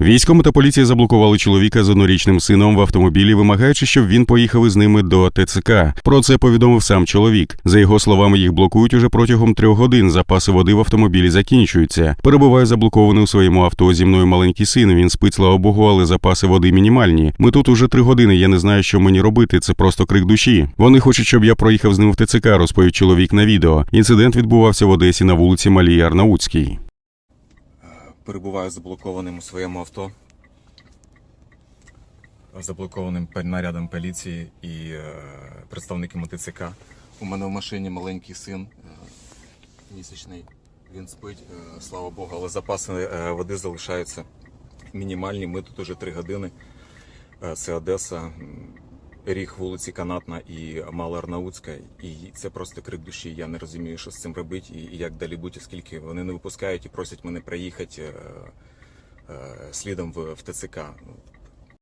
Військом та поліція заблокували чоловіка з однорічним сином в автомобілі, вимагаючи, щоб він поїхав із ними до ТЦК. Про це повідомив сам чоловік. За його словами, їх блокують уже протягом трьох годин. Запаси води в автомобілі закінчуються. Перебуває заблокований у своєму авто зі мною маленький син. Він спить, слава Богу, але запаси води мінімальні. Ми тут уже три години. Я не знаю, що мені робити. Це просто крик душі. Вони хочуть, щоб я проїхав з ним в ТЦК, розповів чоловік на відео. Інцидент відбувався в Одесі на вулиці Малії Арнаутській. Перебуваю заблокованим у своєму авто. Заблокованим нарядом поліції і е, представниками ТЦК. У мене в машині маленький син е, місячний. Він спить, е, слава Богу, але запаси води залишаються мінімальні. Ми тут уже три години. Це Одеса, ріг вулиці Канатна і Мала Арнаутська. І це просто крик душі. Я не розумію, що з цим робити і, як далі бути, оскільки вони не випускають і просять мене приїхати е, е, слідом в, ТЦК.